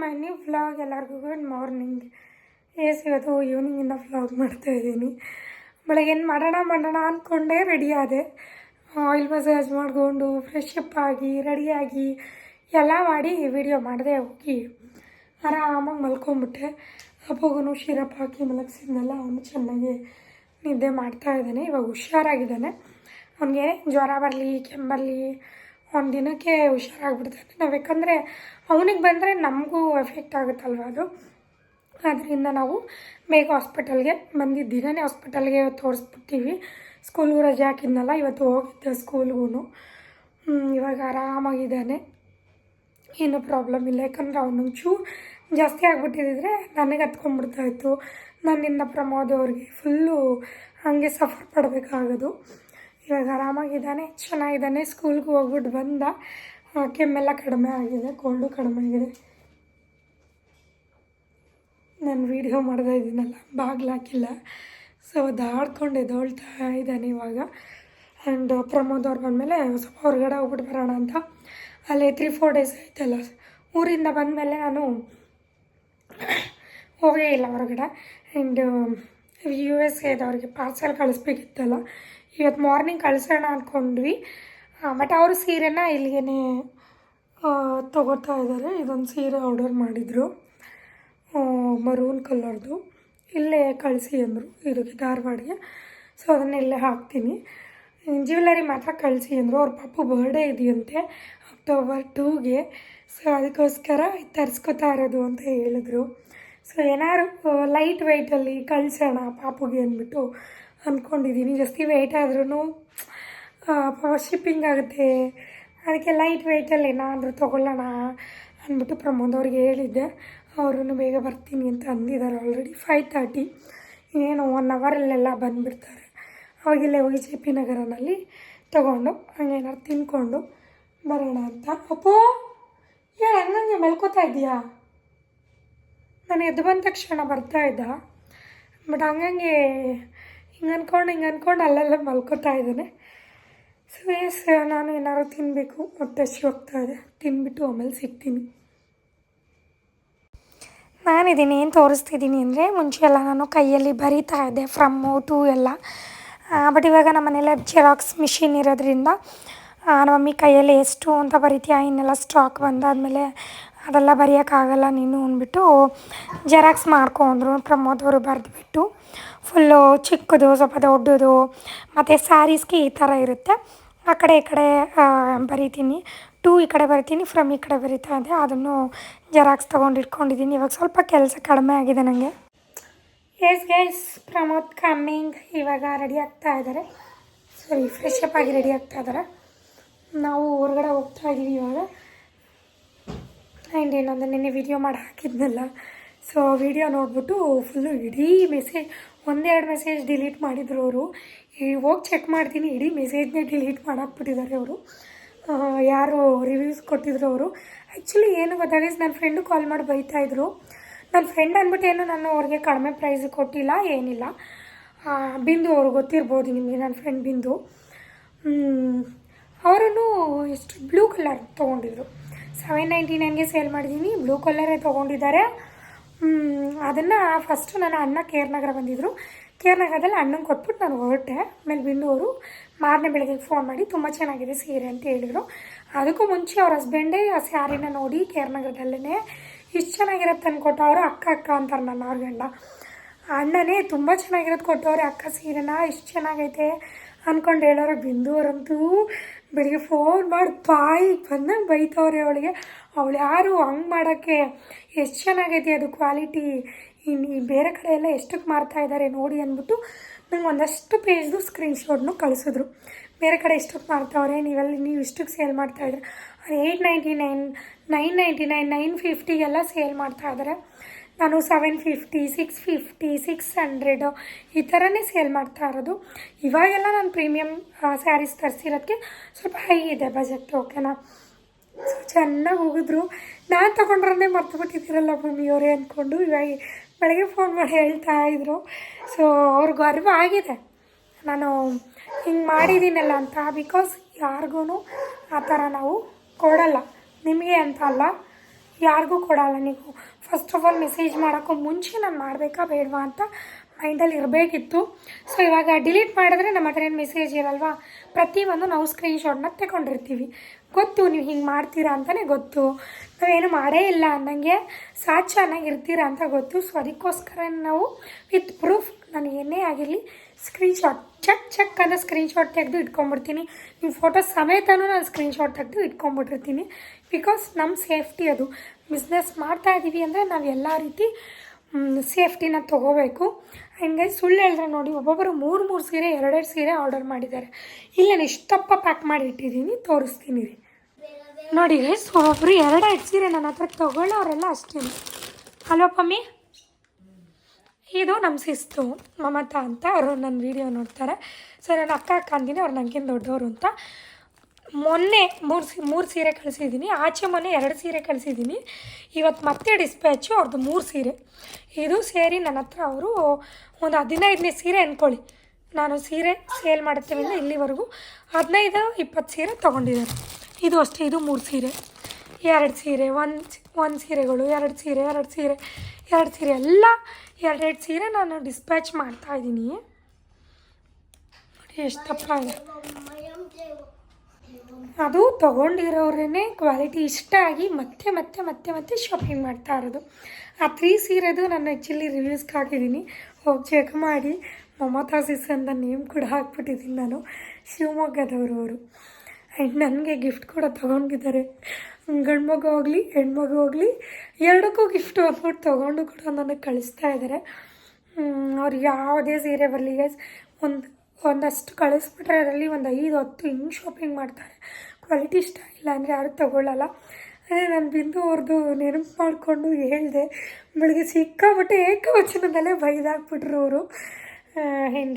ಮೈ new vlog ಎಲ್ಲರಿಗೂ good morning yes ಇವತ್ತು ಈವ್ನಿಂಗಿಂದ ಇದ್ದೀನಿ. ಬೆಳಗ್ಗೆ ಏನು ಮಾಡೋಣ ಮಾಡೋಣ ಅಂದ್ಕೊಂಡೆ ರೆಡಿ ಆದೆ. ಆಯಿಲ್ ಮಸಾಜ್ ಮಾಡಿಕೊಂಡು ಫ್ರೆಶ್ ಅಪ್ ಆಗಿ ರೆಡಿಯಾಗಿ ಎಲ್ಲ ಮಾಡಿ ವಿಡಿಯೋ ಮಾಡಿದೆ ಹೋಗಿ. ಆರಾಮಾಗಿ ಮಲ್ಕೊಂಬಿಟ್ಟೆ. ಅಪ್ಪಗೂ ಶಿರಪ್ ಹಾಕಿ ಮಲಗಿಸಿದ್ನಲ್ಲ, ಅವನು ಚೆನ್ನಾಗಿ ನಿದ್ದೆ ಮಾಡ್ತಾ ಇದ್ದಾನೆ, ಇವಾಗ ಹುಷಾರಾಗಿದ್ದಾನೆ. ಅವನಿಗೆ ಜ್ವರ ಬರಲಿ ಕೆಮ್ಮರಲಿ ಒಂದು ದಿನಕ್ಕೆ ಹುಷಾರಾಗ್ಬಿಡ್ತಾನೆ. ನಾವು ಯಾಕಂದರೆ ಅವನಿಗೆ ಬಂದರೆ ನಮಗೂ ಎಫೆಕ್ಟ್ ಆಗುತ್ತಲ್ವ ಅದು? ಆದ್ದರಿಂದ ನಾವು ಬೇಗ ಹಾಸ್ಪಿಟಲ್ಗೆ ಬಂದಿದ್ದೀನೇ ಹಾಸ್ಪಿಟಲ್ಗೆ ತೋರಿಸ್ಬಿಡ್ತೀವಿ ಸ್ಕೂಲ್ಗೂ ರಜೆ ಹಾಕಿದ್ನಲ್ಲ, ಇವತ್ತು ಹೋಗಿದ್ದೆ ಸ್ಕೂಲ್ಗೂ ಇವಾಗ ಆರಾಮಾಗಿದ್ದಾನೆ. ಏನೂ ಪ್ರಾಬ್ಲಮ್ ಇಲ್ಲ. ಯಾಕಂದರೆ ಅವನೊಂಚೂ ಜಾಸ್ತಿ ಆಗಿಬಿಟ್ಟಿದ್ರೆ ನನಗೆ ಹತ್ಕೊಂಡ್ಬಿಡ್ತಾಯಿತ್ತು ನನ್ನಿಂದ ಪ್ರಮೋದ್ ಅವ್ರಿಗೆ ಫುಲ್ಲು ಹಾಗೆ ಸಫರ್ ಪಡಬೇಕಾಗೋದು. ಇವಾಗ ಆರಾಮಾಗಿದ್ದಾನೆ, ಚೆನ್ನಾಗಿದ್ದಾನೆ, ಸ್ಕೂಲ್ಗೆ ಹೋಗ್ಬಿಟ್ಟು ಬಂದ. ಕೆಮ್ಮೆಲ್ಲ ಕಡಿಮೆ ಆಗಿದೆ ಕೋಲ್ಡು ಕಡಿಮೆ ಆಗಿದೆ. ನಾನು ವೀಡಿಯೋ ಮಾಡ್ತಾ ಇದ್ದೀನಲ್ಲ, ಬಾಗಿಲು ಹಾಕಿಲ್ಲ. ಸೊ ದಾಡ್ಕೊಂಡು ಎದ್ದೊಳ್ತಾ ಇದ್ದಾನೆ ಇವಾಗ. ಆ್ಯಂಡ್ ಪ್ರಮೋದ್ ಅವ್ರು ಬಂದಮೇಲೆ ಸ್ವಲ್ಪ ಹೊರಗಡೆ ಹೋಗ್ಬಿಟ್ಟು ಬರೋಣ ಅಂತ. ಅಲ್ಲಿ ತ್ರೀ ಫೋರ್ ಡೇಸ್ ಆಯ್ತಲ್ಲ. ಊರಿಂದ ಬಂದಮೇಲೆ ನಾನು ಹೋಗೇ ಇಲ್ಲ ಹೊರಗಡೆ. ಆ್ಯಂಡ್ ಯು ಎಸ್ ಎದವ್ರಿಗೆ ಪಾರ್ಸೆಲ್ ಕಳಿಸ್ಬೇಕಿತ್ತಲ್ಲ. ಇವತ್ತು ಮಾರ್ನಿಂಗ್ ಕಳಿಸೋಣ ಅಂದ್ಕೊಂಡ್ವಿ ಬಟ್ ಅವರು ಸೀರೆನ ಇಲ್ಲಿಗೆ ತೊಗೋತಾ ಇದ್ದಾರೆ ಇದೊಂದು ಸೀರೆ ಆರ್ಡರ್ ಮಾಡಿದರು. ಮರೂನ್ ಕಲರ್ದು ಇಲ್ಲೇ ಕಳಿಸಿ ಅಂದರು ಇದಕ್ಕೆ ಧಾರವಾಡಿಗೆ. ಸೊ ಅದನ್ನ ಇಲ್ಲೇ ಹಾಕ್ತೀನಿ. ಜ್ಯುವೆಲ್ಲರಿ ಮಾತ್ರ ಕಳಿಸಿ ಅಂದರು. ಅವ್ರ ಪಾಪು ಬರ್ಡೇ ಇದೆಯಂತೆ ಅಕ್ಟೋಬರ್ ಟೂಗೆ ಸೊ ಅದಕ್ಕೋಸ್ಕರ ತರಿಸ್ಕೊತಾ ಇರೋದು ಅಂತ ಹೇಳಿದ್ರು. ಸೊ ಏನಾದ್ರು ಲೈಟ್ ವೆಯ್ಟಲ್ಲಿ ಕಳಿಸೋಣ ಪಾಪುಗೆ ಅಂದ್ಬಿಟ್ಟು. ಅಂದ್ಕೊಂಡಿದ್ದೀನಿ ಜಾಸ್ತಿ ವೆಯ್ಟ್ ಆದ್ರೂ ಶಿಪ್ಪಿಂಗ್ ಆಗುತ್ತೆ. ಅದಕ್ಕೆ ಲೈಟ್ ವೆಯ್ಟಲ್ಲಿ ಏನಾದರೂ ತೊಗೊಳ್ಳೋಣ ಅಂದ್ಬಿಟ್ಟು ಪ್ರಮೋದ್ ಅವ್ರಿಗೆ ಹೇಳಿದ್ದೆ. ಅವರು ಬೇಗ ಬರ್ತೀನಿ ಅಂತ ಅಂದಿದ್ದಾರೆ ಆಲ್ರೆಡಿ ಫೈವ್ ತರ್ಟಿ ಇನ್ನೇನು ಒನ್ ಅವರಲ್ಲೆಲ್ಲ ಬಂದುಬಿಡ್ತಾರೆ. ಅವಾಗಿಲ್ಲೇ ಹೋಗಿ ಜೆ ಪಿ ನಗರನಲ್ಲಿ ತೊಗೊಂಡು ಹಂಗೇನಾದ್ರು ತಿನ್ಕೊಂಡು ಬರೋಣ ಅಂತ. ಅಪ್ಪೋ! ಏ, ಹಂಗಂಗೆ ಮಲ್ಕೋತಾ ಇದೆಯಾ ನಾನು ಎದ್ದು ಬಂದ ತಕ್ಷಣ ಬರ್ತಾ ಇದ್ದ. ಬಟ್ ಹಂಗಂಗೆ ಹಿಂಗೆ ಅಂದ್ಕೊಂಡು ಹಿಂಗೆ ಅಂದ್ಕೊಂಡು ಅಲ್ಲೆಲ್ಲ ಮಲ್ಕೋತಾ ಇದ್ದಾನೆ. ಸೊ ಎಸ್ ನಾನು ಏನಾದ್ರು ತಿನ್ನಬೇಕು ಹೊಟ್ಟೆ ಹೋಗ್ತಾ ಇದೆ. ತಿನ್ಬಿಟ್ಟು ಆಮೇಲೆ ಸಿಗ್ತೀನಿ. ನಾನಿದ್ದೀನಿ, ಏನು ತೋರಿಸ್ತಿದ್ದೀನಿ ಅಂದರೆ, ಮುಂಚೆ ಎಲ್ಲ ನಾನು ಕೈಯಲ್ಲಿ ಬರಿತಾ ಇದ್ದೆ ಫ್ರಮ್ಮು ಟು ಎಲ್ಲ. ಬಟ್ ಇವಾಗ ನಮ್ಮ ಮನೇಲಿ ಜೆರಾಕ್ಸ್ ಮಿಷಿನ್ ಇರೋದ್ರಿಂದ ನಮ್ಮ ಮಮ್ಮಿ, ಕೈಯಲ್ಲಿ ಎಷ್ಟು ಅಂತ ಬರಿತೀಯ? ಇನ್ನೆಲ್ಲ ಸ್ಟಾಕ್ ಬಂದಾದಮೇಲೆ ಅದೆಲ್ಲ ಬರೆಯೋಕ್ಕಾಗಲ್ಲ ನೀನು ಅಂದ್ಬಿಟ್ಟು ಜೆರಾಕ್ಸ್ ಮಾಡ್ಕೊಂಡ್ರು. ಪ್ರಮೋದ್ ಅವರು ಬರೆದ್ಬಿಟ್ಟು ಫುಲ್ಲು ಚಿಕ್ಕದು, ಸ್ವಲ್ಪ ದೊಡ್ಡದು, ಮತ್ತು ಸ್ಯಾರೀಸ್ಗೆ ಈ ಥರ ಇರುತ್ತೆ. ಆ ಕಡೆ ಈ ಕಡೆ ಬರಿತೀನಿ. ಟೂ ಈ ಕಡೆ ಬರಿತೀನಿ ಫ್ರಮ್ ಈ ಕಡೆ ಬರಿತಾ ಇದೆ. ಅದನ್ನು ಜೆರಾಕ್ಸ್ ತೊಗೊಂಡು ಇಟ್ಕೊಂಡಿದ್ದೀನಿ. ಇವಾಗ ಸ್ವಲ್ಪ ಕೆಲಸ ಕಡಿಮೆ ಆಗಿದೆ ನನಗೆ ಎಸ್ ಗೈಸ್ ಪ್ರಮೋದ್ ಕಮ್ಮಿಂಗ್ ಇವಾಗ ರೆಡಿ ಆಗ್ತಾ ಇದ್ದಾರೆ. ಸರಿ ಫ್ರೆಶ್ ಅಪ್ ಆಗಿ ರೆಡಿ ಆಗ್ತಾ ಇದ್ದಾರೆ. ನಾವು ಹೊರಗಡೆ ಹೋಗ್ತಾ ಇದ್ದೀವಿ ಇವಾಗ. ಆ್ಯಂಡ್ ಇನ್ನೊಂದು ನಿನ್ನೆ ವಿಡಿಯೋ ಮಾಡಿ ಹಾಕಿದ್ನಲ್ಲ. ಸೊ ವಿಡಿಯೋ ನೋಡಿಬಿಟ್ಟು ಫುಲ್ಲು ಇಡೀ ಮೆಸೇಜ್ ಒಂದೆರಡು ಮೆಸೇಜ್ ಡಿಲೀಟ್ ಮಾಡಿದ್ರು ಅವರು. ಹೋಗಿ ಚೆಕ್ ಮಾಡ್ತೀನಿ, ಇಡೀ ಮೆಸೇಜ್ನೇ ಡಿಲೀಟ್ ಮಾಡಾಕ್ಬಿಟ್ಟಿದ್ದಾರೆ ಅವರು. ಯಾರು ರಿವ್ಯೂಸ್ ಕೊಟ್ಟಿದ್ರು ಅವರು. ಆ್ಯಕ್ಚುಲಿ ಏನು ಗೊತ್ತಾಗ ನನ್ನ ಫ್ರೆಂಡು ಕಾಲ್ ಮಾಡಿ ಬೈತಾಯಿದ್ರು ನನ್ನ ಫ್ರೆಂಡ್ ಅಂದ್ಬಿಟ್ಟು ಏನು, ನಾನು ಅವ್ರಿಗೆ ಕಡಿಮೆ ಪ್ರೈಸ್ ಕೊಟ್ಟಿಲ್ಲ, ಏನಿಲ್ಲ. ಬಿಂದು ಅವ್ರು ಗೊತ್ತಿರ್ಬೋದು ನಿಮಗೆ ನನ್ನ ಫ್ರೆಂಡ್ ಬಿಂದು. ಅವರೂ ಎಷ್ಟು ಬ್ಲೂ ಕಲರ್ ತೊಗೊಂಡಿದ್ರು. ಸೆವೆನ್ ನೈಂಟಿ ನೈನ್ಗೆ ಸೇಲ್ ಮಾಡಿದ್ದೀನಿ ಬ್ಲೂ ಕಲರೇ ತೊಗೊಂಡಿದ್ದಾರೆ. ಅದನ್ನು ಫಸ್ಟು ನನ್ನ ಅಣ್ಣ ಕೇರ್ ನಗರ ಬಂದಿದ್ದರು ಕೇರ್ ನಗರದಲ್ಲಿ ಅಣ್ಣಂಗೆ ಕೊಟ್ಬಿಟ್ಟು ನಾನು ಹೊರಟೆ. ಆಮೇಲೆ ಬಿಂದು ಅವರು ಮಾರನೇ ಬೆಳಗ್ಗೆ ಫೋನ್ ಮಾಡಿ, ತುಂಬ ಚೆನ್ನಾಗಿದೆ ಸೀರೆ ಅಂತ ಹೇಳಿದರು. ಅದಕ್ಕೂ ಮುಂಚೆ ಅವ್ರ ಹಸ್ಬೆಂಡೇ ಆ ಸ್ಯಾರಿನ ನೋಡಿ ಕೇರ್ ನಗರದಲ್ಲೇ ಇಷ್ಟು ಚೆನ್ನಾಗಿರತ್ತೆ ತಂದ್ಕೊಟ್ಟು ಅವರು ಅಕ್ಕ ಅಕ್ಕ ಅಂತಾರೆ ನನ್ನ ಅವ್ರ ಗಂಡ. ಅಣ್ಣನೇ ತುಂಬ ಚೆನ್ನಾಗಿರೋದು ಕೊಟ್ಟವ್ರೆ, ಅಕ್ಕ ಸೀರೆನ, ಇಷ್ಟು ಚೆನ್ನಾಗೈತೆ ಅಂದ್ಕೊಂಡು ಹೇಳೋರು ಬಿಂದು ಅವರಂತೂ ಬೆಳಿಗ್ಗೆ ಫೋನ್ ಮಾಡಿ ಬಾಯಿ ಬಂದಂಗೆ ಬೈತವ್ರೆ ಅವಳಿಗೆ. ಅವಳು ಯಾರು ಹಂಗೆ ಮಾಡೋಕ್ಕೆ, ಎಷ್ಟು ಚೆನ್ನಾಗೈತೆ ಅದು ಕ್ವಾಲಿಟಿ ಇನ್ನು ಬೇರೆ ಕಡೆ ಎಲ್ಲ ಎಷ್ಟಕ್ಕೆ ಮಾರ್ತಾ ಇದ್ದಾರೆ ನೋಡಿ ಅಂದ್ಬಿಟ್ಟು ನಂಗೆ ಒಂದಷ್ಟು ಪೇಜ್ದು ಸ್ಕ್ರೀನ್ಶಾಟ್ನು ಕಳಿಸಿದ್ರು. ಬೇರೆ ಕಡೆ ಎಷ್ಟಕ್ಕೆ ಮಾಡ್ತಾವ್ರೆ ನೀವೆಲ್ಲ, ನೀವು ಇಷ್ಟಕ್ಕೆ ಸೇಲ್ ಮಾಡ್ತಾಯಿದ್ರೆ eight ninety nine nine ninety nine nine ಫಿಫ್ಟಿಗೆಲ್ಲ ಸೇಲ್ ಮಾಡ್ತಾ ಇದ್ದಾರೆ ನಾನು seven fifty six fifty six hundred ಈ ಥರನೇ ಸೇಲ್ ಮಾಡ್ತಾ ಇರೋದು. ಇವಾಗೆಲ್ಲ ನಾನು ಪ್ರೀಮಿಯಮ್ ಸ್ಯಾರೀಸ್ ತರಿಸಿರೋದಕ್ಕೆ ಸ್ವಲ್ಪ ಹೈ ಇದೆ ಬಜೆಟ್ ಓಕೆನಾ ಸೊ ಚೆನ್ನಾಗಿ ಹೋಗಿದ್ರು. ನಾನು ತೊಗೊಂಡ್ರನ್ನೇ ಮರ್ತು ಬಿಟ್ಟಿದ್ದೀರಲ್ಲ ಮಮ್ಮಿಯವರೇ ಅಂದ್ಕೊಂಡು ಇವಾಗ ಬೆಳಗ್ಗೆ ಫೋನ್ ಮಾಡಿ ಹೇಳ್ತಾ ಇದ್ರು. ಸೊ ಅವ್ರಿಗೂ ಅರಿವು ಆಗಿದೆ. ನಾನು ಹಿಂಗೆ ಮಾಡಿದ್ದೀನಲ್ಲ ಅಂತ ಬಿಕಾಸ್ ಯಾರಿಗೂ ಆ ಥರ ನಾವು ಕೊಡಲ್ಲ. ನಿಮಗೆ ಅಂತ ಅಲ್ಲ. ಯಾರಿಗೂ ಕೊಡಲ್ಲ ನೀವು. ಫಸ್ಟ್ ಆಫ್ ಆಲ್ ಮೆಸೇಜ್ ಮಾಡೋಕ್ಕೂ ಮುಂಚೆ ನಾನು ಮಾಡಬೇಕಾ ಬೇಡವಾ ಅಂತ ಮೈಂಡಲ್ಲಿ ಇರಬೇಕಿತ್ತು. ಸೊ ಇವಾಗ ಡಿಲೀಟ್ ಮಾಡಿದ್ರೆ ನಮ್ಮ ಹತ್ರ ಏನು ಮೆಸೇಜ್ ಇರಲ್ವಾ? ಪ್ರತಿಯೊಂದು ನಾವು ಸ್ಕ್ರೀನ್ಶಾಟ್ನ ತಗೊಂಡಿರ್ತೀವಿ. ಗೊತ್ತು ನೀವು ಹಿಂಗೆ ಮಾಡ್ತೀರಾ ಅಂತಲೇ ಗೊತ್ತು. ನಾವೇನು ಮಾಡೇ ಇಲ್ಲ ಅನ್ನಂಗೆ ಸಾಚ ಇರ್ತೀರಾ ಅಂತ ಗೊತ್ತು. ಸೊ ಅದಕ್ಕೋಸ್ಕರ ನಾವು ವಿತ್ ಪ್ರೂಫ್ ನಾನು ಏನೇ ಆಗಿರಲಿ ಸ್ಕ್ರೀನ್ಶಾಟ್ ಚೆಕ್ ಚೆಕ್ ಅಂತ ಸ್ಕ್ರೀನ್ಶಾಟ್ ತೆಗೆದು ಇಟ್ಕೊಂಡ್ಬಿಡ್ತೀನಿ. ನಿಮ್ಮ ಫೋಟೋ ಸಮೇತನೂ ನಾನು ಸ್ಕ್ರೀನ್ಶಾಟ್ ತೆಗೆದು ಇಟ್ಕೊಂಡ್ಬಿಟ್ಟಿರ್ತೀನಿ. ಬಿಕಾಸ್ ನಮ್ಮ ಸೇಫ್ಟಿ ಅದು. ಬಿಸ್ನೆಸ್ ಮಾಡ್ತಾ ಇದ್ದೀವಿ ಅಂದರೆ ನಾವು ಎಲ್ಲ ರೀತಿ ಸೇಫ್ಟಿನ ತೊಗೋಬೇಕು. ಹಂಗೆ ಸುಳ್ಳು ಹೇಳಿದ್ರೆ ನೋಡಿ ಒಬ್ಬೊಬ್ಬರು ಮೂರು ಮೂರು ಸೀರೆ, ಎರಡೆರಡು ಸೀರೆ ಆರ್ಡರ್ ಮಾಡಿದ್ದಾರೆ. ಇಲ್ಲ, ನಾನು ಇಷ್ಟಪ್ಪ ಪ್ಯಾಕ್ ಮಾಡಿ ಇಟ್ಟಿದ್ದೀನಿ, ತೋರಿಸ್ತೀನಿ. ರೀ ನೋಡಿ ಒಬ್ಬೊಬ್ಬರು ಎರಡೆರಡು ಸೀರೆ ನನ್ನ ಹತ್ರ ತೊಗೊಳ್ಳೋರೆಲ್ಲ ಅಷ್ಟೇ ಹಲೋ ಪಮ್ಮಿ? ಇದು ನಮ್ಮ ಸಿಸ್ತು ಮಮತಾ ಅಂತ ಅವರು ನನ್ನ ವೀಡಿಯೋ ನೋಡ್ತಾರೆ. ಸೊ ನನ್ನ ಅಕ್ಕ ಅಕ್ಕ ಅಂತೀನಿ ಅವ್ರು ನನಗಿಂತ ದೊಡ್ಡವರು ಅಂತ. ಮೊನ್ನೆ ಮೂರು ಸಿ, ಮೂರು ಸೀರೆ ಕಳಿಸಿದ್ದೀನಿ. ಆಚೆ ಮೊನ್ನೆ ಎರಡು ಸೀರೆ ಕಳಿಸಿದ್ದೀನಿ. ಇವತ್ತು ಮತ್ತೆ ಡಿಸ್ಪ್ಯಾಚು ಅವ್ರದ್ದು ಮೂರು ಸೀರೆ. ಇದು ಸೇರಿ ನನ್ನ ಹತ್ರ ಅವರು ಒಂದು ಹದಿನೈದನೇ ಸೀರೆ ಅಂದ್ಕೊಳ್ಳಿ ನಾನು ಸೀರೆ ಸೇಲ್ ಮಾಡುತ್ತೇವೆ ಇಲ್ಲಿವರೆಗೂ ಹದಿನೈದು, ಇಪ್ಪತ್ತು ಸೀರೆ ತೊಗೊಂಡಿದ್ದಾರೆ. ಇದು ಅಷ್ಟೇ, ಇದು ಮೂರು ಸೀರೆ. ಎರಡು ಸೀರೆ, ಒಂದು ಒಂದು ಸೀರೆಗಳು, ಎರಡು ಸೀರೆ ಎರಡು ಸೀರೆ ಎರಡು ಸೀರೆ, ಎಲ್ಲ ಎರಡೆರಡು ಸೀರೆ ನಾನು ಡಿಸ್ಪ್ಯಾಚ್ ಮಾಡ್ತಾ ಇದ್ದೀನಿ. ನೋಡಿ ಇದೆ ಅದು ತೊಗೊಂಡಿರೋರೇ ಕ್ವಾಲಿಟಿ ಇಷ್ಟ ಆಗಿ ಮತ್ತೆ ಮತ್ತೆ ಮತ್ತೆ ಮತ್ತೆ ಶಾಪಿಂಗ್ ಮಾಡ್ತಾ ಇರೋದು. ಆ ತ್ರೀ ಸೀರೆದು ನಾನು ಆ್ಯಕ್ಚುಲಿ ರಿವ್ಯೂಸ್ಗೆ ಹಾಕಿದ್ದೀನಿ ಹೋಗಿ ಚೆಕ್ ಮಾಡಿ. ಮಮತಾ ಸಿಸ್ ಅಂತ ನೇಮ್ ಕೂಡ ಹಾಕ್ಬಿಟ್ಟಿದ್ದೀನಿ ನಾನು. ಶಿವಮೊಗ್ಗದವರು ಅವರು ಆ್ಯಂಡ್ ನನಗೆ ಗಿಫ್ಟ್ ಕೂಡ ತೊಗೊಂಡಿದ್ದಾರೆ. ಗಂಡು ಮಗು ಆಗಲಿ ಹೆಣ್ಮಗು ಆಗಲಿ ಎರಡಕ್ಕೂ ಗಿಫ್ಟ್ ಅಮೌಂಟ್ ತೊಗೊಂಡು ಕೂಡ ನನಗೆ ಕಳಿಸ್ತಾ ಇದ್ದಾರೆ ಅವ್ರು ಯಾವುದೇ ಸೀರೆ ಬರಲಿ ಗೈಸ್ ಒಂದು, ಒಂದಷ್ಟು ಕಳಿಸ್ಬಿಟ್ರೆ ಅದರಲ್ಲಿ ಒಂದು ಐದು, ಹತ್ತು ಹಿಂಗೆ ಶಾಪಿಂಗ್ ಮಾಡ್ತಾರೆ. ಕ್ವಾಲಿಟಿ ಇಷ್ಟ ಇಲ್ಲ ಅಂದರೆ ಯಾರು ತೊಗೊಳ್ಳಲ್ಲ ಅದೇ ನಾನು ಬಿಂದು ಅವ್ರದ್ದು ನೆನಪು ಮಾಡಿಕೊಂಡು ಹೇಳಿದೆ. ಬೆಳಗ್ಗೆ ಸಿಕ್ಕಾಬಿಟ್ಟೆ ಏಕವಚನದಲ್ಲೇ ಬೈದಾಕ್ಬಿಟ್ರು ಅವರು.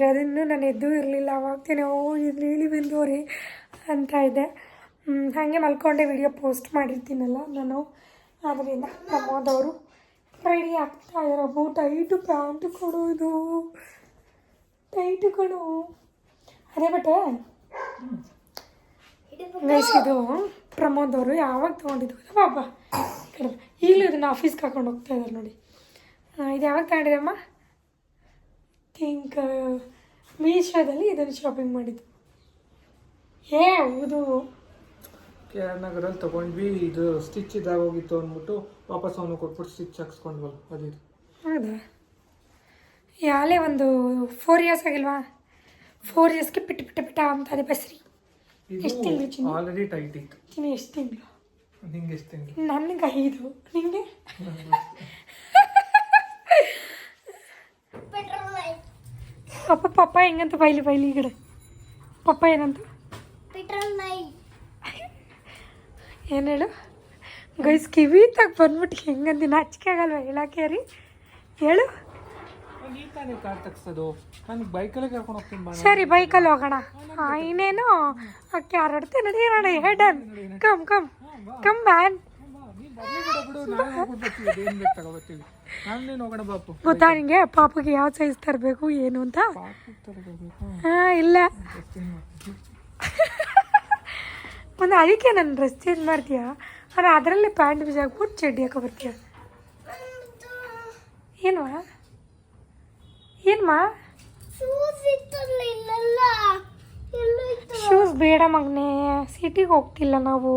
ಅದನ್ನು ನಾನು ಎದ್ದು ಇರಲಿಲ್ಲ, ಅವಾಗ್ತೇನೆ ಓ ಹೇಳಿ ಬಿಂದು ಅವ್ರಿ ಅಂತ ಇದ್ದೆ. ಹಾಗೆ ಮಲ್ಕೊಂಡೆ ವಿಡಿಯೋ ಪೋಸ್ಟ್ ಮಾಡಿರ್ತೀನಲ್ಲ ನಾನು. ಅದರಿಂದ ನಮ್ಮದವರು ರೆಡಿ ಆಗ್ತಾ ಅಬ್ಬು ಟೈಟು ಪ್ಯಾಂಟು ಕೊಡೋದು ಟೈಟು ಕೊಡು. ಅದೇ ಬಟ್ಟೆ? ಇದು ಪ್ರಮೋದ್ ಅವರು ಯಾವಾಗ ತೊಗೊಂಡಿದ್ದು ಗೊತ್ತಾ? ಬಾಬಾ. ಈಗಲೂ ಇದನ್ನು ಆಫೀಸ್ಗೆ ಹಾಕೊಂಡು ಹೋಗ್ತಾ ಇದ್ದಾರೆ ನೋಡಿ. ಇದು ಯಾವಾಗ ತಗೊಂಡಿದಮ್ಮ ಥಿಂಕ್ ಮೀಶೋದಲ್ಲಿ ಇದನ್ನು ಶಾಪಿಂಗ್ ಮಾಡಿದ್ದು. ಏ, ಹೌದು. ಕೆ ಆರ್ ನಗರಲ್ಲಿ ತೊಗೊಂಡ್ವಿ ಇದು ಸ್ಟಿಚ್ ಇದಾಗೋಗಿತ್ತು ಅಂದ್ಬಿಟ್ಟು ವಾಪಸ್ ಅವನು ಕೊಟ್ಬಿಟ್ಟು ಸ್ಟಿಚ್ ಹಾಕ್ಸ್ಕೊಂಡ್ವಲ್ಲ ಅದಿದು ಹೌದಾ? ಯಾಲೇ ಒಂದು ಫೋರ್ ಇಯರ್ಸ್ ಆಗಿಲ್ವಾ? ಫೋರ್ ಇಯರ್ಸ್ಗೆ ಪಿಟ್ಟ ಪಿಟ್ಟ ಪಿಟ್ಟ ಅದೇ ಬಸ್ರಿ. ಎಷ್ಟು ತಿಂಗಳು ಚಿನ್ನ? ಆಲ್ರೆಡಿ ಟೈಟ್ ಇತ್ತು. ಚಿನ್ನ ಎಷ್ಟು ತಿಂಗಳು? ನಿಂಗೆ ಎಷ್ಟು ತಿಂಗಳು? ನನಗೆ ಐದು. ನಿಂಗೆ? ಪಪ್ಪ ಪಪ್ಪ ಹೆಂಗಂತ ಬೈಲಿ ಬೈಲಿ ಈ ಕಡೆ. ಪಪ್ಪ ಏನಂತ? ಏನು ಹೇಳು? ಗೈಸ್ ಕಿವಿ ತಗ ಬಂದ್ಬಿಟ್ಟು ಹೆಂಗಂದಿನ ನಾಚಿಕೆ ಆಗಲ್ವ? ಹೇಳಕ್ಕೆ ರೀ ಹೇಳು. ಸರಿ ಬೈಕಲ್ಲಿ ಹೋಗೋಣ. ಇನ್ನೇನು? ಅಕ್ಕಿ ಹಾರಾಡ್ತೆ ನಡಿ ನೋಡಿ. ಹೆಡನ್ ಕಮ್ ಕಮ್ ಕಮ್ ಬ್ಯಾನ್ ಗೊತ್ತಾ ನಿಂಗೆ? ಪಾಪಗೆ ಯಾವ ಸೈಜ್ ತರಬೇಕು ಏನು ಅಂತ? ಇಲ್ಲ. ಒಂದು ಅದಕ್ಕೆ ನನ್ನ ಡ್ರೆಸ್ ಚೇಂಜ್ ಮಾಡ್ತೀಯಾ? ಆದರೆ ಅದರಲ್ಲೇ ಪ್ಯಾಂಟ್ ಬಿಸಾಕ್ಬಿಟ್ಟು ಚಡ್ಡಿ ಹಾಕೋ ಬರ್ತೀಯ? ಏನ್ವಾ? ಏನ್ಮಾ? ಶೂಸ್ ಬೇಡ ಮಗನೇ ಸಿಟಿಗೆ ಹೋಗ್ತಿಲ್ಲ ನಾವು.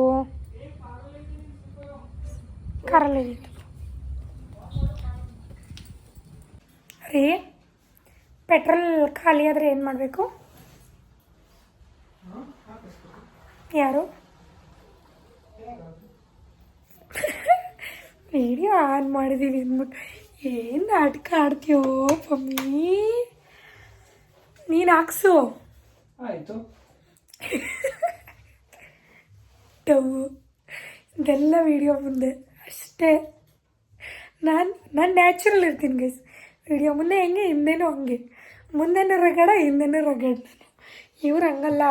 ಕಾರಲ್ಲಿ ರೀ ಪೆಟ್ರೋಲ್ ಖಾಲಿ ಆದರೆ ಏನು ಮಾಡಬೇಕು? ಯಾರು? ವಿಡಿಯೋ ಆನ್ ಮಾಡಿದೀವಿ ಅಂದ್ಬಿಟ್ಟು ಏನು ನಾಟಕ ಆಡ್ತೀಯೋ ಪಮ್ಮಿ? ನೀನು ಹಾಕ್ಸು. ಆಯಿತು. ಡವ್ ಇದೆಲ್ಲ ವಿಡಿಯೋ ಮುಂದೆ. ಅಷ್ಟೇ. ನಾನು ನಾನು ನ್ಯಾಚುರಲ್ ಇರ್ತೀನಿ ಗೈಸ್ ವಿಡಿಯೋ ಮುಂದೆ ಹೆಂಗೆ ಹಿಂದೆನೂ ಹಂಗೆ. ಮುಂದೆನೂ ರಗಡ ಹಿಂದೆನೂ ರಗಡ ನಾನು. ಇವ್ರು ಹಂಗಲ್ಲ.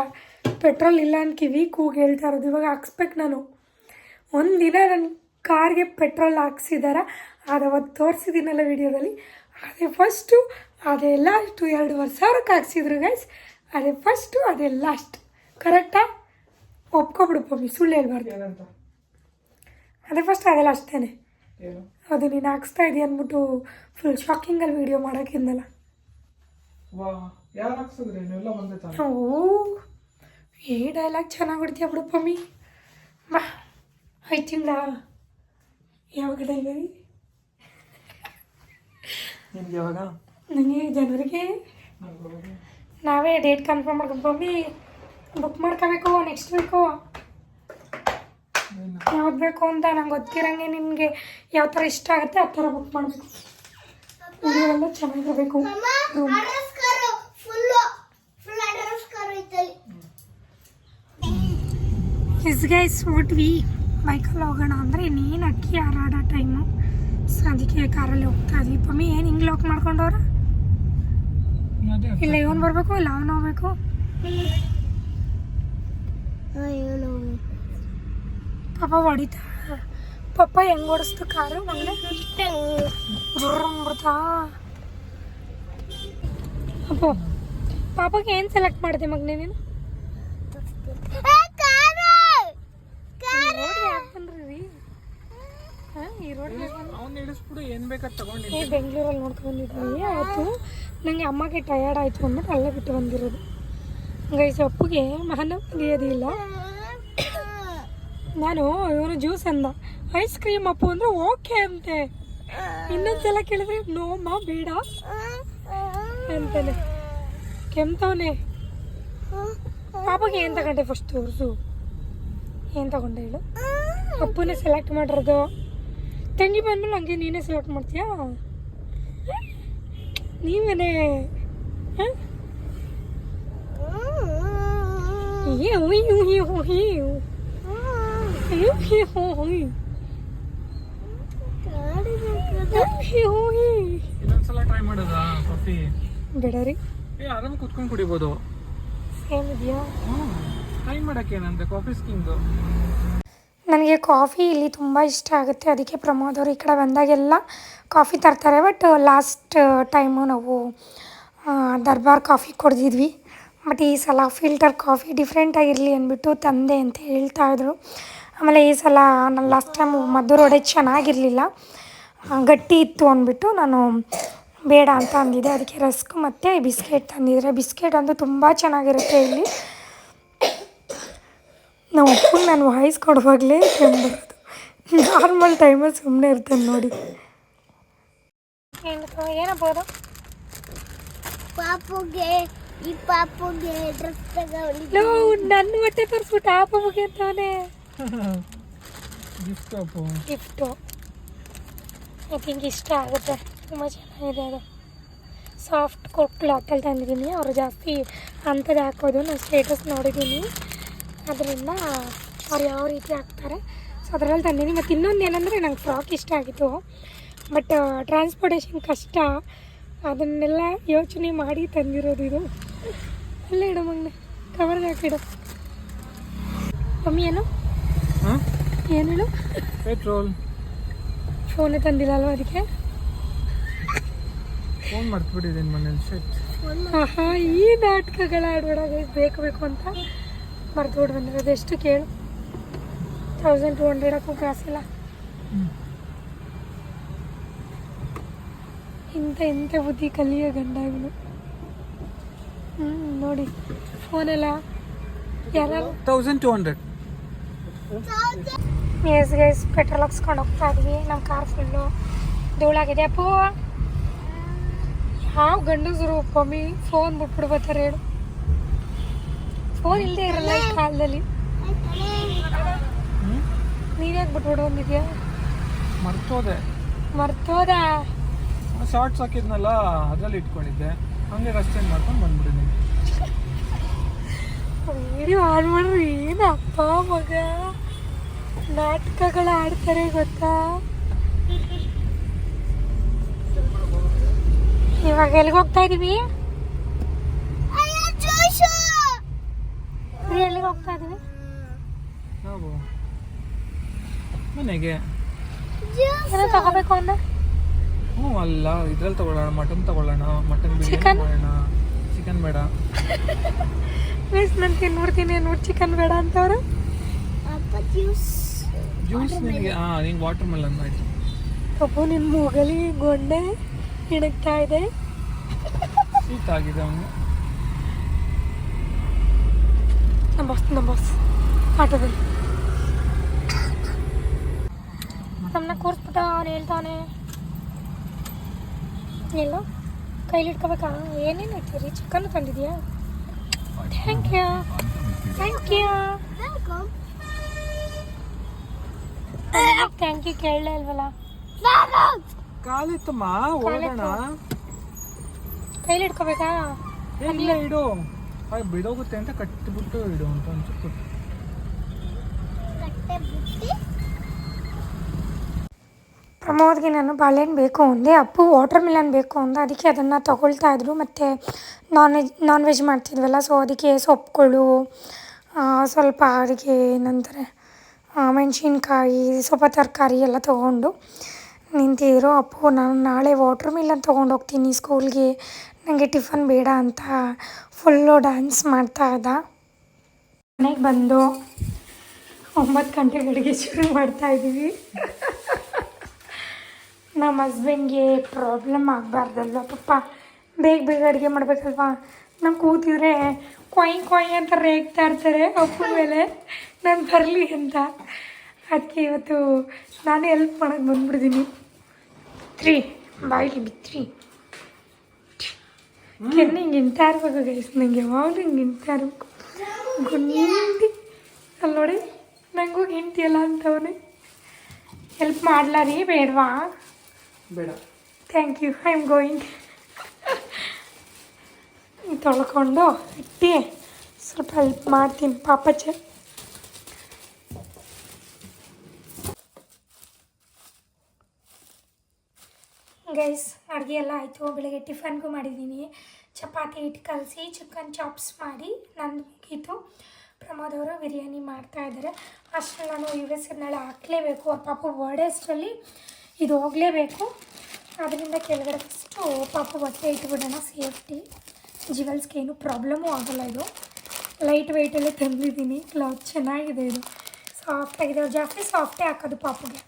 ಪೆಟ್ರೋಲ್ ಇಲ್ಲ ಅಂತ ಕಿವಿ ಕೂಗಿ ಹೇಳ್ತಾ ಇರೋದು. ಇವಾಗ ಹಾಕ್ಸ್ಬೇಕು ನಾನು. ಒಂದಿನ ನನ್ನ ಕಾರ್ಗೆ ಪೆಟ್ರೋಲ್ ಹಾಕ್ಸಿದಾರ. ಅದು ಅವತ್ತು ತೋರಿಸಿದ್ದೀನಲ್ಲ ವಿಡಿಯೋದಲ್ಲಿ. ಅದೇ ಫಸ್ಟು ಅದೇ ಲಾಸ್ಟು ಎರಡೂವರೆ ಸಾವಿರಕ್ಕೆ ಹಾಕ್ಸಿದ್ರು ಗೈಸ್ ಅದೇ ಫಸ್ಟು ಅದೇ ಲಾಸ್ಟ್ ಕರೆಕ್ಟಾ ಒಪ್ಕೊಬಿಡು ಪಮ್ಮಿ ಸುಳ್ಳು ಹೇಳ್ಬಾರ್ದು. ಅದೇ ಫಸ್ಟ್ ಅದೆಲ್ಲ ಅಷ್ಟೇ ಅದು ನೀನು ಹಾಕ್ಸ್ತಾ ಇದೀಯ ಅಂದ್ಬಿಟ್ಟು ಫುಲ್ ಶಾಕಿಂಗಲ್ಲಿ ವೀಡಿಯೋ ಮಾಡೋಕ್ಕಿಂದಲ್ಲ ಓ ಈ ಡೈಲಾಗ್ ಚೆನ್ನಾಗಿ ಹೊಡ್ತೀಯ ಬಿಡು ಪಮ್ಮಿ? ಬಾ ಆಯ್ತಿಂದ ಯಾವಾಗ ಡೆಲಿವರಿ ನಿಮ್ಗೆ ಯಾವಾಗ? ನನಗೆ ಜನವರಿಗೆ. ನಾವೇ ಡೇಟ್ ಕನ್ಫರ್ಮ್ ಮಾಡ್ಕೊಂಡು ಪಮ್ಮಿ ಬುಕ್ ಮಾಡ್ಕೋಬೇಕು ನೆಕ್ಸ್ಟ್ ವೀಕು ಯಾವ್ದು ಬೇಕು ಅಂತ ನಂಗೆ ಗೊತ್ತಿರಂಗೆ ನಿನಗೆ. ಯಾವ ಥರ ಇಷ್ಟ ಆಗುತ್ತೆ ಆ ಥರ ಬುಕ್ ಮಾಡಬೇಕು. ಎಲ್ಲ ಚೆನ್ನಾಗಿರಬೇಕು. ಇಸ್ ಗೈಸ್ ವಾಟ್ ವಿ ಬೈಕಲ್ಲಿ ಹೋಗೋಣ ಅಂದರೆ ಇನ್ನೇನು ಅಕ್ಕಿ ಹಾರಾಡೋ ಟೈಮು ಸೊ ಅದಕ್ಕೆ ಕಾರಲ್ಲಿ ಹೋಗ್ತಾ ಇದ್ವಿ. ಪಮ್ಮಿ ಏನು ಹಿಂಗೆ ಲಾಕ್ ಮಾಡ್ಕೊಂಡವ್ರ? ಇಲ್ಲ ಇವನು ಬರಬೇಕು ಇಲ್ಲ ಅವನು ಹೋಗ್ಬೇಕು? ಪಾಪ ಹೊಡಿತಾ ಪಪ್ಪ ಹೆಂಗೆ ಓಡಿಸ್ತು ಕಾರು? ಮಗನೇ ಜುರ್ರ ಅಂದ್ಬಿಡ್ತಾ. ಅಪ್ಪ ಪಾಪಗೆ ಏನು ಸೆಲೆಕ್ಟ್ ಮಾಡಿದೆ ಮಗನೇ ನೀನು? ರೋಡ್ ಯಾಕೆ ಬಂದ್ರಿ ರೀ ಹಾಂ ಈ ರೋಡ್ ಅವ್ನು ಇಳಿಸ್ಬಿಡು ಏನು ಬೇಕಾದ್ ತಗೊಂಡಿ ಬೆಂಗಳೂರಲ್ಲಿ ನೋಡ್ಕೊಂಡು ಬಂದಿದ್ವಿ ಆಯಿತು ನನಗೆ ಅಮ್ಮಗೆ ಟಯರ್ಡ್ ಆಯಿತು ಅಂದ್ಬಿಟ್ಟು ಅಲ್ಲೇ ಬಿಟ್ಟು ಬಂದಿರೋದು. ಗೈಸ್ ಅಪ್ಪಗೆ ಮಹನ ನಾನು ಇವನು ಜ್ಯೂಸ್ ಅಂದ. ಐಸ್ ಕ್ರೀಮ್ ಅಪ್ಪು ಅಂದ್ರೆ ಓಕೆ ಅಂತೆ. ಇನ್ನೊಂದ್ಸಲ ಕೇಳಿದ್ರೆ ನೋ ಬೇಡ. ಅಂತಾನೆ. ಕೆಮ್ತವನೆ. ಪಾಪಗೆ ಏನು ತಗೊಂಡೆ ಫಸ್ಟ್ ತೋರಿಸು ಏನು ತಗೊಂಡೆ ಹೇಳು? ಅಪ್ಪನೇ ಸೆಲೆಕ್ಟ್ ಮಾಡಿರೋದು. ತಂಗಿ ಬಂದ್ಮೇಲೆ ಹಂಗೆ ನೀನೇ ಸೆಲೆಕ್ಟ್ ಮಾಡ್ತೀಯಾ? ನೀವೇನೇ. ಇನ್ನೊಂದ್ಸಲ ಟ್ರೈ ಮಾಡೋದಾ ಕಾಫಿ ಬೇಡ ರೀ. ಏ ಆರಾಮ್ ಕುತ್ಕೊಂಡು ಕುಡಿಬೋದು. ಸೇಮ್ ಇದೆಯಾ? ಟ್ರೈ ಮಾಡೋಕ್ಕೇನಂತೆ ಕಾಫಿ ಸ್ಕಿನ್ದು ನನಗೆ ಕಾಫಿ ಇಲ್ಲಿ ತುಂಬ ಇಷ್ಟ ಆಗುತ್ತೆ. ಅದಕ್ಕೆ ಪ್ರಮೋದ್ ಅವರು ಈ ಕಡೆ ಬಂದಾಗೆಲ್ಲ ಕಾಫಿ ತರ್ತಾರೆ. ಬಟ್ ಲಾಸ್ಟ್ ಟೈಮು ನಾವು ದರ್ಬಾರ್ ಕಾಫಿ ಕುಡ್ದಿದ್ವಿ. ಬಟ್ ಈ ಸಲ ಫಿಲ್ಟರ್ ಕಾಫಿ ಡಿಫ್ರೆಂಟಾಗಿರಲಿ ಅಂದ್ಬಿಟ್ಟು ತಂದೆ ಅಂತ ಹೇಳ್ತಾ ಇದ್ರು. ಆಮೇಲೆ ಈ ಸಲ ನಾನು ಲಾಸ್ಟ್ ಟೈಮ್ ಮದ್ದು ರೋಡೆ ಚೆನ್ನಾಗಿರಲಿಲ್ಲ. ಗಟ್ಟಿ ಇತ್ತು ಅಂದ್ಬಿಟ್ಟು ನಾನು ಬೇಡ ಅಂತ ಅಂದಿದ್ದೆ. ಅದಕ್ಕೆ ರಸ್ಕ್ ಮತ್ತು ಬಿಸ್ಕೆಟ್ ತಂದಿದ್ದಾರೆ ಬಿಸ್ಕೆಟ್ ಅಂತೂ ತುಂಬ ಚೆನ್ನಾಗಿರುತ್ತೆ ಇಲ್ಲಿ. ನಾವು ಅಪ್ಪನ ನಾನು ವಾಯ್ಸ್ ಕೊಡುವಾಗಲೇ ಕೆಂಬರೋದು ನಾರ್ಮಲ್ ಟೈಮಲ್ಲಿ ಸುಮ್ಮನೆ ಇರ್ತಾನೆ ನೋಡಿ. ಏನಬೋದು ಪಾಪುಗೆ ಈ ಪಾಪುಗೆ ಡ್ರೆಸ್ ತಗೊಳ್ಳಿ ನನ್ನ ಬಟ್ಟೆ ತರಿಸ್ಬಿಟ್ಟು ಆ ಪಮಗೆ ಅಂತಾನೆ ಗಿಫ್ಟ್ ಐ ಥಿಂಕ್ ಇಷ್ಟ ಆಗುತ್ತೆ. ತುಂಬ ಚೆನ್ನಾಗಿದೆ ಅದು. ಸಾಫ್ಟ್ ಕ್ಲಾತಲ್ಲಿ ತಂದಿದ್ದೀನಿ. ಅವರು ಜಾಸ್ತಿ ಅಂಥದ್ದು ಹಾಕೋದು ನಾನು ಸ್ಟೇಟಸ್ ನೋಡಿದ್ದೀನಿ. ಅದರಿಂದ ಅವ್ರು ಯಾವ ರೀತಿ ಹಾಕ್ತಾರೆ. ಸೊ ಅದರಲ್ಲಿ ತಂದಿದ್ದೀನಿ ಮತ್ತು ಇನ್ನೊಂದು ಏನಂದರೆ ನಂಗೆ ಫ್ರಾಕ್ ಇಷ್ಟ ಆಗಿತ್ತು. ಬಟ್ ಟ್ರಾನ್ಸ್ಪೋರ್ಟೇಷನ್ ಕಷ್ಟ. ಅದನ್ನೆಲ್ಲ ಯೋಚನೆ ಮಾಡಿ ತಂದಿರೋದು ಇದು. ಅಲ್ಲೇ ಇಡು ಮಗನೆ. ಕವರ್ಗೆ ಹಾಕಿಡು. ಮಮ್ಮಿ ಏನು? ಹಾಂ? ಏನು ಹೇಳು? ಪೆಟ್ರೋಲ್ ಫೋನೇ ತಂದಿಲ್ಲ ಅಲ್ವ ಅದಕ್ಕೆ? ಫೋನ್ ಮಾಡ್ಬಿಟ್ಟಿದ್ದೀನಿ ಮನೇಲಿ. ಶೆಟ್ ಆಹಾ ಈ ನಾಟಕಗಳ ಆಡ್ಬಿಡೋದು ಬೇಕು ಬೇಕು ಅಂತ. ಮರ್ತು ಬಂದಿರೋದು ಎಷ್ಟು ಕೇಳು. ತೌಸಂಡ್ ಟು ಹಂಡ್ರೆಡ್ ಹಾಕೋ ಕಾಸಿಲ್ಲ. ಇಂಥ ಇಂಥ ಬುದ್ಧಿ ಕಲಿಯೋ ಗಂಡ ಇವನು. ಹ್ಞೂ ನೋಡಿ ಫೋನೆಲ್ಲ ಯಾರು thousand two hundred yes guys petrol ಹಾಕ್ಸ್ಕೊಂಡು ಹೋಗ್ತಾ ಇದ್ವಿ. ನಮ್ಮ ಕಾರ್ ಫುಲ್ಲು ಧೂಳಾಗಿದೆ. ಅಪ್ಪು. ಯಾವ ಗಂಡಸರು ಪಮ್ಮಿ? ಫೋನ್ ಬಿಟ್ಬಿಡ್ಬತ್ತಾರೆ ಹೇಳು. ಫೋನ್ ಇಲ್ಲದೆ ಇರಲ್ಲ ಈ ಕಾಲದಲ್ಲಿ. ನೀವ್ಯಾಕೆ ಬಿಟ್ಬಿಡು ಬಂದಿದ್ಯಾ ಮರ್ತೋದೆ. ಮರ್ತೋದ? ಶಾರ್ಟ್ಸ್ ಹಾಕಿದ್ನಲ್ಲ ಅದ್ರಲ್ಲಿ ಇಟ್ಕೊಂಡಿದ್ದೆ. ಹಂಗೆ ರಸ್ತೆ ಮಾಡ್ಕೊಂಡು ಬಂದ್ಬಿಟ್ಟಿದ್ದೀನಿ ವಿಡಿಯೋ ಆನ್ ಮಾಡ್ರಿ ಏನು ಅಪ್ಪ ಮಗ? ನಾಟಕಗಳು ಆಡ್ತಾರೆ ಗೊತ್ತಾ? ಇವಾಗ ಎಲ್ಲಿಗೆ ಹೋಗ್ತಾ ಇದೀವಿ? ಎಲ್ಲಿಗೆ ಹೋಗ್ತಾ ಇದೀವಿ ನಾವು ಮನೆಗೆ. ಏನೋ ತಗೋಬೇಕು ಅಂದ ಹ್ಞೂ ಅಲ್ಲ ಇದ್ರಲ್ಲಿ ತಗೊಳ್ಳೋಣ ಮಟನ್ ತಗೊಳ್ಳೋಣ ಮಟನ್ ಬಿರಿಯಾನಿ? ಮಾಡೋಣ ಚಿಕನ್ ಬೇಡ. ಮಿಸ್ ನಾನು ತಿನ್ಬಿಡ್ತೀನಿ ನೋಡಿ ಚಿಕನ್ ಬೇಡ ಅಂತವ್ರು. ಅಪ್ಪ ಜ್ಯೂಸ್ ಜ್ಯೂಸ್ ನಿನಗೆ ಹಾಂ ನಿಂಗೆ ವಾಟರ್ ಮೆಲನ್ ಆಯಿತು ಅಪ್ಪು ನಿನ್ನ ಮೂಗಲಿ ಗೊಂಡೆ ಹಿಣಕ್ತಾ ಇದೆ. ಶೀತ ಆಗಿದೆ ಅವನು ನಮ್ಮ ಬಾಸ್ ನಮ್ಮ ಬಾಸ್ ಆಟೋದಲ್ಲಿ. ನಮ್ಮನ್ನ ಕೂರಿಸ್ಬಿಟ್ಟ ಅವನು ಹೇಳ್ತಾನೆ. ಎಲ್ಲ? ಕೈಲಿ ಇಟ್ಕೋಬೇಕಾ? ಏನೇನು ಐತೀರಿ chicken ತಂದಿದ್ಯಾ? Thank you. Thank you. Welcome thank you ಕೇಳಲೇ ಇಲ್ವಲ್ಲ? ಕಾಲಿತ್ತಮ್ಮ ಒಳಗೋಣ ಕೈಲಿ ಇಟ್ಕೋಬೇಕಾ? ಇಲ್ಲ ಇಡು. ಹಾಗೆ ಬಿಡೋಗುತ್ತೆ ಅಂತ ಕಟ್ಟಿಬಿಟ್ಟು ಇಡು ಅಂತ ಅನ್ಸುತ್ತೆ. ಕಟ್ಟೆ ಬುಟ್ಟಿ ಪ್ರಮೋದ್ಗೆ ನಾನು ಬಾಳೆಹಣ್ಣು ಬೇಕು ಅಂದೆ. ಅಪ್ಪು ವಾಟರ್ ಮಿಲನ್ ಬೇಕು ಅಂದ. ಅದಕ್ಕೆ ಅದನ್ನು ತೊಗೊಳ್ತಾ ಇದ್ರು. ಮತ್ತು ನಾನ್ ವೆಜ್ ನಾನ್ ವೆಜ್ ಮಾಡ್ತಿದ್ವಲ್ಲ ಸೊ ಅದಕ್ಕೆ ಸೊಪ್ಪುಗಳು ಸ್ವಲ್ಪ ಅದಕ್ಕೆ ಏನಂತಾರೆ ಮೆಣಸಿನ್ಕಾಯಿ ಸ್ವಲ್ಪ ತರಕಾರಿ ಎಲ್ಲ ತೊಗೊಂಡು ನಿಂತಿದ್ರು. ಅಪ್ಪು ನಾನು ನಾಳೆ ವಾಟರ್ ಮಿಲನ್ ತೊಗೊಂಡು ಹೋಗ್ತೀನಿ ಸ್ಕೂಲ್ಗೆ ನನಗೆ ಟಿಫನ್ ಬೇಡ ಅಂತ ಫುಲ್ಲು ಡ್ಯಾನ್ಸ್ ಮಾಡ್ತಾ ಇದ್ದ. ಮನೆಗೆ ಬಂದು ಒಂಬತ್ತು ಗಂಟೆಗೆ ಅಡುಗೆ ಶುರು ಮಾಡ್ತಾಯಿದ್ದೀವಿ ನಮ್ಮ ಹಸ್ಬೆಂಡ್ಗೆ ಪ್ರಾಬ್ಲಮ್ ಆಗಬಾರ್ದಲ್ವ ಪಪ್ಪ ಬೇಗ ಬೇಗ ಅಡುಗೆ ಮಾಡಬೇಕಲ್ವಾ? ನಾವು ಕೂತಿದ್ರೆ ಕೊಯ್ ಕೊಯ್ ಅಂತ ರೇಗ್ತಾ ಇರ್ತಾರೆ ಅಪ್ಪನ ಮೇಲೆ. ನಾನು ಬರಲಿ ಅಂತ. ಅದಕ್ಕೆ ಇವತ್ತು ನಾನು ಹೆಲ್ಪ್ ಮಾಡೋಕ್ಕೆ ಬಂದ್ಬಿಡ್ತೀನಿ. ತ್ರೀ, ಬಾಯಿಲಿ ಬಿತ್ರಿ. ಕೆನ್ನೆ ಹಿಂಗೆ ಇಂತಾ ಇರ್ಬೇಕು ಗೈಸ್ ನಂಗೆ ಯಾವಾಗಲೂ ಹಿಂಗೆ ಇಂತಾ ಇರ್ಬೇಕು ಗುಂಡಿ ಅಲ್ಲಿ ನೋಡಿ ನನಗೂ ಗಿಂತಿಯಲ್ಲ ಅಂತವನೇ. ಹೆಲ್ಪ್ ಮಾಡ್ಲಾರಿ ಬೇಡವಾ? ಬೇಡ. Thank you I am going ತೊಳ್ಕೊಂಡು ಇಟ್ಟು ಸ್ವಲ್ಪ ಹೆಲ್ಪ್ ಮಾಡ್ತೀನಿ ಪಾಪಚ್ಚ ಗೈಸ್ ಅಡುಗೆ ಎಲ್ಲ ಆಯಿತು ಬೆಳಗ್ಗೆ ಟಿಫನ್ಗೂ ಮಾಡಿದ್ದೀನಿ. ಚಪಾತಿ ಹಿಟ್ಟು ಕಲಸಿ ಚಿಕನ್ ಚಾಪ್ಸ್ ಮಾಡಿ ನಂದು ಮುಗೀತು. ಪ್ರಮೋದ್ ಅವರು ಬಿರಿಯಾನಿ ಮಾಡ್ತಾ ಇದ್ದಾರೆ ಅಷ್ಟರಲ್ಲಿ ನಾನು ಯು ಎಸ್ ನಾಳೆ ಹಾಕಲೇಬೇಕು. ಅವ್ರ ಪಾಪ ಬರ್ಡೇಸ್ಟಲ್ಲಿ ಇದು ಹೋಗಲೇಬೇಕು. ಅದರಿಂದ ಕೆಳಗಡೆ ಫಸ್ಟು ಪಾಪ ಬಟ್ಟೆ ಇಟ್ಬಿಡೋಣ ಸೇಫ್ಟಿ ಜಿವೆಲ್ಸ್ಗೆ ಏನು ಪ್ರಾಬ್ಲಮ್ಮು ಆಗಲ್ಲ ಇದು. ಲೈಟ್ ವೆಯ್ಟಲ್ಲೇ ತಂದಿದ್ದೀನಿ. ಕ್ಲಾತ್ ಚೆನ್ನಾಗಿದೆ ಇದು. ಸಾಫ್ಟಾಗಿದೆ ಅವ್ರು ಜಾಸ್ತಿ ಸಾಫ್ಟೇ ಹಾಕೋದು ಪಾಪುಗೆ.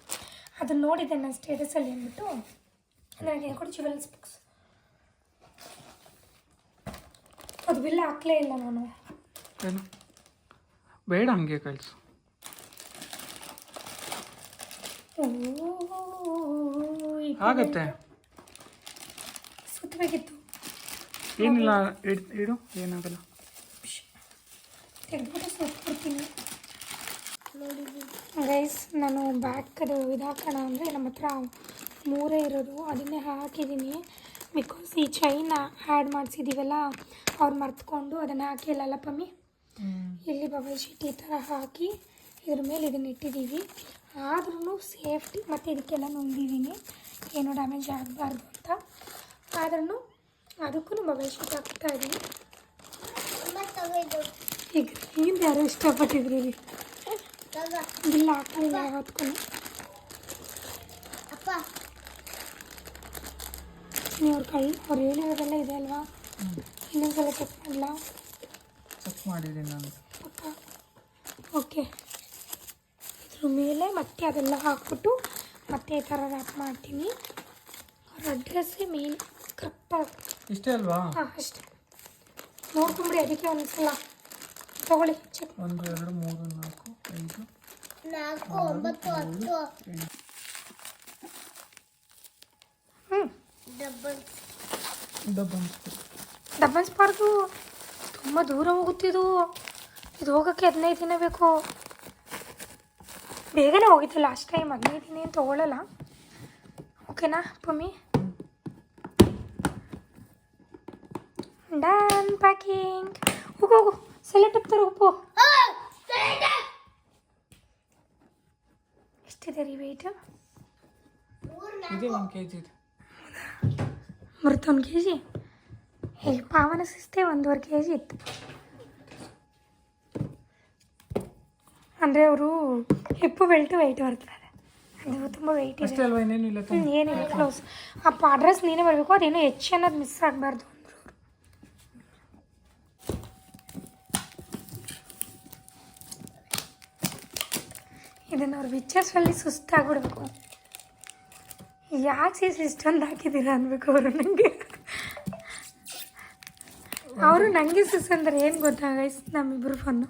ಅದನ್ನ ನೋಡಿದ್ದೆ ನಾನು ಸ್ಟೇಟಸಲ್ಲಿ ಅಂದ್ಬಿಟ್ಟು. ನನಗೆ ಕೂಡ ಜ್ಯುವೆಲ್ಸ್ ಬುಕ್ಸ್ ಅದು ಬಿಲ್ ಹಾಕಲೇ ಇಲ್ಲ ನಾನು. ಏನು? ಬೇಡ ಹಂಗೆ ಕಳಿಸು. ಆಗತ್ತೆ. ಸುತ್ತಬೇಕಿತ್ತು ಏನಿಲ್ಲ ಇಡ್- ಇಡು ಏನಾಗಲ್ಲ. ತೆಗೆದ್ಬಿಟ್ಟು ಸುತ್ಬಿಡ್ತೀನಿ. ಗೈಸ್ ನಾನು ಬ್ಯಾಕ್ ಇದಾಕೋಣ ಅಂದರೆ ನಮ್ಮ ಹತ್ರ ಮೂರೇ ಇರೋದು ಅದನ್ನೇ ಹಾಕಿದ್ದೀನಿ. ಬಿಕಾಸ್ ಈ ಚೈನ ಆ್ಯಡ್ ಮಾಡಿಸಿದ್ದೀವಲ್ಲ ಅವ್ರು ಮರ್ತ್ಕೊಂಡು ಅದನ್ನು ಹಾಕಿಲ್ಲಲ್ಲ ಪಮ್ಮಿ? ಇಲ್ಲಿ ಬಬಲ್ ಶೀಟ್ ಈ ಥರ ಹಾಕಿ ಇದ್ರ ಮೇಲೆ ಇದನ್ನು ಇಟ್ಟಿದ್ದೀವಿ ಆದ್ರೂ ಸೇಫ್ಟಿ ಮತ್ತು ಇದಕ್ಕೆಲ್ಲ ನುಂಗಿದ್ದೀನಿ. ಏನೂ ಡ್ಯಾಮೇಜ್ ಆಗಬಾರ್ದು ಅಂತ. ಆದ್ರೂ ಅದಕ್ಕೂ ಬಬಲ್ ಶೀಟ್ ಹಾಕ್ತಾ ಇದ್ದೀನಿ ಈಗ ಹಿಂದೆ ಯಾರೋ ಇಷ್ಟಪಟ್ಟಿದ್ರು ಇಲ್ಲಿ? ಬಿಲ್ ಹಾಕಲಿಲ್ಲ ಯಾವತ್ತೂ ಅಪ್ಪ. ಅವ್ರ ಕೈ ಅವ್ರು ಹೇಳಿರೋದೆಲ್ಲ ಇದೆ ಅಲ್ವಾ? ಇನ್ನೊಂದ್ಸಲ ಚೆಕ್ ಮಾಡಲಾ? ಚೆಕ್ ಮಾಡಿದ್ದೀನಿ ನಾನು. ಪಕ್ಕ ಓಕೆ. ಇದ್ರ ಮೇಲೆ ಮತ್ತೆ ಅದೆಲ್ಲ ಹಾಕ್ಬಿಟ್ಟು ಮತ್ತೆ ಈ ಥರ ರ್ಯಾಪ್ ಮಾಡ್ತೀನಿ. ಅವ್ರ ಅಡ್ರೆಸ್ಸೇ ಮೇಲ್ ಕರೆಕ್ಟಾಗಿ ಇಷ್ಟೇ ಅಲ್ವಾ? ಹಾಂ ಅಷ್ಟೇ. ನೋಡ್ಕೊಂಬಿಡಿ ಅದಕ್ಕೆ ಒಂದ್ಸಲ. ತಗೊಳ್ಳಿ ಚೆಕ್ ಒಂದು ಎರಡು ಮೂರು ನಾಲ್ಕು ಐದು ನಾಲ್ಕು ಒಂಬತ್ತು ಹತ್ತು. ಹ್ಞೂ ಡಬಲ್ ಪಾರ್ಕು ತುಂಬ ದೂರ ಹೋಗುತ್ತಿದು ಇದು. ಹೋಗೋಕ್ಕೆ ಹದಿನೈದು ದಿನ ಬೇಕು. ಬೇಗನೆ ಹೋಗಿತ್ತು ಲಾಸ್ಟ್ ಟೈಮ್ ಹದಿನೈದು ದಿನ ಏನು ತೊಗೊಳ್ಳಲ್ಲ ಓಕೆನಾ ಪಮ್ಮಿ ಡನ್ ಪ್ಯಾಕಿಂಗ್ ಹೋಗು ಹೋಗು. ಸೆಲೆಕ್ಟ್ ಆಗ್ತಾರೆ ಉಪ್ಪು ಎಷ್ಟಿದೆ ರೀ ವೆಯ್ಟ್ ಇದೆ ಒಂದು ಕೆ ಜಿ ಇದೆ ಮೃತೊಂದು ಕೆ ಜಿ ಹೇ ಪಾವನ ಸಿಸ್ತೆ ಒಂದೂವರೆ ಕೆ ಜಿ ಇತ್ತು. ಅಂದರೆ ಅವರು ಹಿಪ್ಪು ಬೆಲ್ಟು ವೆಯ್ಟ್ ಬರ್ತಾರೆ. ಅದು ತುಂಬ ವೆಯ್ಟ್ ಇದೆ. ಇಲ್ಲ ಏನಿಲ್ಲ ಕ್ಲೋಸ್ ಅಪ್ಪ ಅಡ್ರೆಸ್ ನೀನೇ ಬರಬೇಕು ಅದೇನೋ ಹೆಚ್ಚು ಅನ್ನೋದು ಮಿಸ್ ಆಗಬಾರ್ದು ಅಂದರು ಇದನ್ನು ಅವ್ರು ವಿಚಾರಿಸಲ್ಲಿ ಸುಸ್ತಾಗ್ಬಿಡ್ಬೇಕು. ಯಾಕೆ ಸೀಸ್ ಇಷ್ಟೊಂದು ಹಾಕಿದ್ದೀರಾ ಅನ್ಬೇಕು ಅವರು ನನಗೆ ಅವರು ನನಗೆ ಸಿಸ್ ಅಂದ್ರೆ ಏನು ಗೊತ್ತಾಗೈಸ್ ನಮ್ಮಿಬ್ಬರು ಫನ್ನು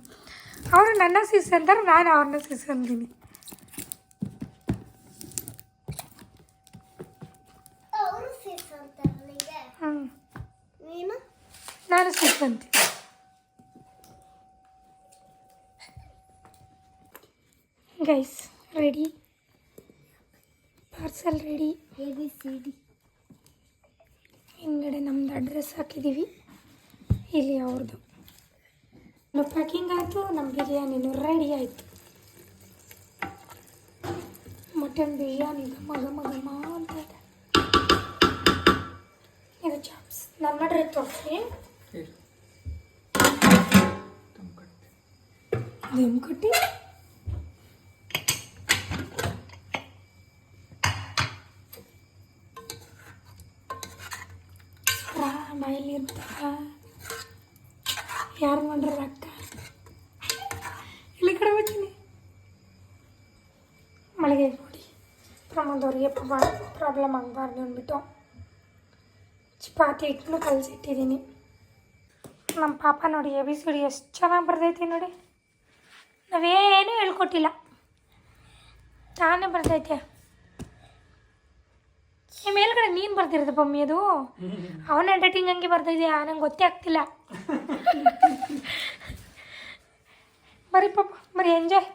ಅವರು ನನ್ನ ಸಿಸ್ ಅಂತಾರೆ ನಾನು ಅವ್ರನ್ನ ಸಿಸ್ ಅಂತೀನಿ ನಾನು? ಸಿಸ್ ಅಂತೀನಿ. Guys ready parcel ready A B C D address ಹಾಕಿದ್ದೀವಿ ಇಲ್ಲಿ ಅವ್ರದ್ದು ನಮ್ಮ ಪ್ಯಾಕಿಂಗ್ ಆಯಿತು ನಮ್ಮ ಬಿರಿಯಾನಿನೂ ರೆಡಿ ಆಯಿತು. ಮಟನ್ ಬಿರಿಯಾನಿ ಘಮ ಘಮ ಘಮ ಅಂತ ಇದೆ. ಇದು ಚಾಪ್ಸ್ ನನ್ನ ಅಡ್ರೆಸ್ ತೋರಿಸಿ. ದಮ್ ಕಟ್ಟಿ ಬಾಯಲ್ಲಿ ಇರ್ತಾರ ಯಾರು ಮಾಡ್ರ ಅಕ್ಕ? ಇಲ್ಲಿ ಕಡೆ ಬರ್ತೀನಿ ಮಳೆಗೆ ನೋಡಿ. ಪ್ರಮೋದವ್ರಿಗೆ ಪ್ರಾಬ್ಲಮ್ ಆಗಬಾರ್ದು ಅಂದ್ಬಿಟ್ಟು ಚಪಾತಿ ಹಿಟ್ಟನ್ನು ಕಲಸಿಟ್ಟಿದ್ದೀನಿ. ನಮ್ಮ ಪಾಪ ನೋಡಿ ಎ ಬಿ ಸಿ ಡಿ ಎಷ್ಟು ಚೆನ್ನಾಗಿ ಬರ್ತೈತಿ ನೋಡಿ. ನಾವೇನೂ ಹೇಳ್ಕೊಟ್ಟಿಲ್ಲ. ತಾನೇ ಬರ್ತೈತೆ ಈ ಮೇಲ್ಗಡೆ ನೀನು ಬರ್ತಿರೋದು ಬಮ್ಮಿ ಅದು. ಅವನ ಹ್ಯಾಂಡ್ ಹಂಗೆ ಬರ್ತಿದ್ಯಾ ನಂಗೆ ಗೊತ್ತೇ ಆಗ್ತಿಲ್ಲ. ಬರೀ ಪಾಪ ಬರೀ ಎಂಜಾಯ್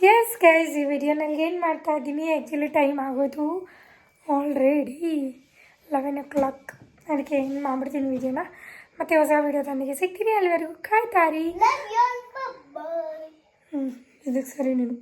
ಎಸ್ ಗೈಸ್ ಈ ವಿಡಿಯೋ ನನಗೆ ಏನು ಮಾಡ್ತಾ ಇದ್ದೀನಿ ಆ್ಯಕ್ಚುಲಿ ಟೈಮ್ ಆಗೋದು ಆಲ್ರೆಡಿ ಲೆವೆನ್ ಓ ಕ್ಲಾಕ್ ಅದಕ್ಕೆ ಏನು ಮಾಡ್ಬಿಡ್ತೀನಿ ವಿಡಿಯೋನ ಮತ್ತೆ ಹೊಸ ವಿಡಿಯೋ ತಂದಿಗೆ ಸಿಗ್ತೀನಿ ಅಲ್ಲಿವರೆಗೂ. ಕಾಯ್ತಾರಿ ಲವ್ ಯು ಬಾಯ್ ಹ್ಞೂ ಇದಕ್ಕೆ ಸರಿ ನೀನು.